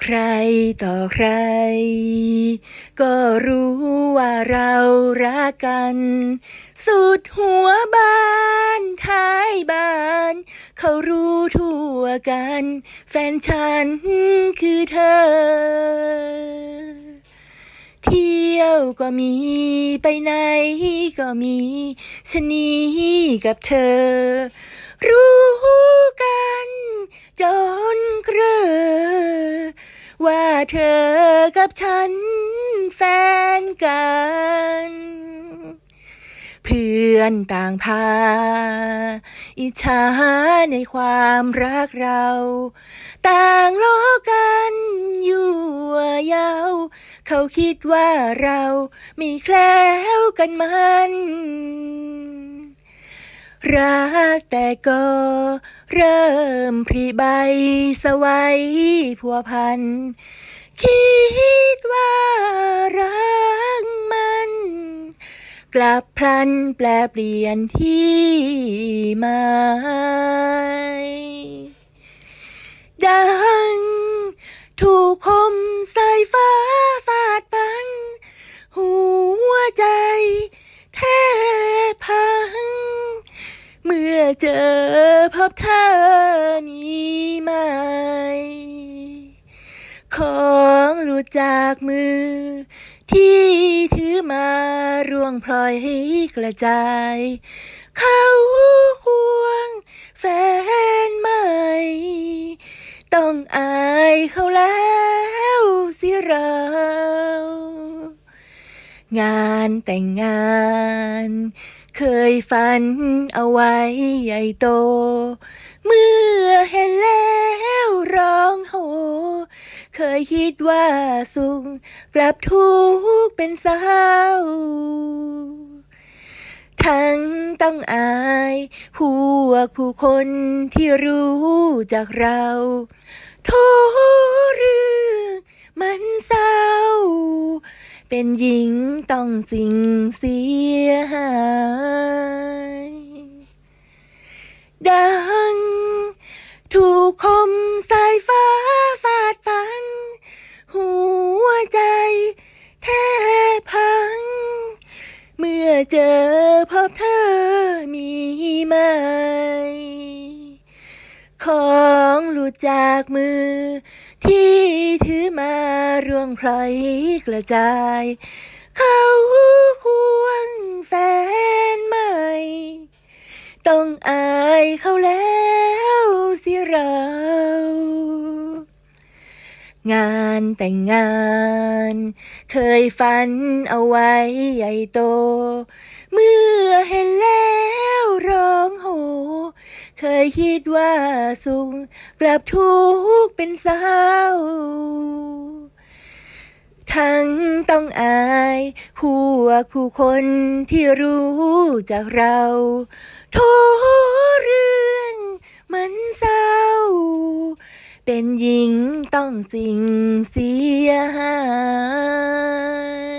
ใครต่อใคร ก็รู้ว่าเรารักกัน สุดหัวบ้านท้ายบ้าน เขารู้ทั่วกัน แฟนฉันคือเธอ เที่ยวก็มีไปไหนก็มีชนีกับเธอ รู้กันจนเกรอ ว่าเธอกับฉันแฟนกัน เพื่อนต่างพา อิจฉาในความรักเรา ต่างล้อกันอยู่ยาวเขาคิดว่าเรามีแคล้วกันมัน รักแต่ก็เริ่มพรีใบสวัยพัวพัน คิดว่ารักมัน กลับพลันแปลเปลี่ยนที่หมายดังถูกคมสายฟ้าฟาดปัน หัวใจแทบพัง เมื่อเจอ พบเธอนี้ไหม ของหลุดจากมือ ที่ถือมาร่วงพลอยให้กระจาย เขาควงแฟนใหม่ ต้องอายเขาแล้วสิเรางานแต่งงาน เคยฝันเอาไว้ใหญ่โต เมื่อเห็นแล้วร้องโห เคยคิดว่าสุขกลับทุกข์เป็นเศร้า ทั้งต้องอายพวกผู้คนที่รู้จากเราโทุกเรื่องมันเศร้า เป็นหญิงต้องสิ่งเสียหาย ดัง ถูกคมสายฟ้าฟาดฟัน หัวใจแทบพัง เมื่อเจอพบเธอมีไหม ของหลุดจากมือ ที่ถือมาร่วงพลอยกระจาย เขาควงแฟนใหม่ ต้องอายเขาแล้วสิเรา งานแต่งงาน เคยฝันเอาไว้ใหญ่โต เมื่อเห็นแล้วร้องโห เคยคิดว่าสุข กลับทุกเป็นเศร้าทั้งต้องอายพวกผู้คนที่รู้จากเราทุกเรื่องมันเศร้า เป็นหญิงต้องสิ่งเสียหาย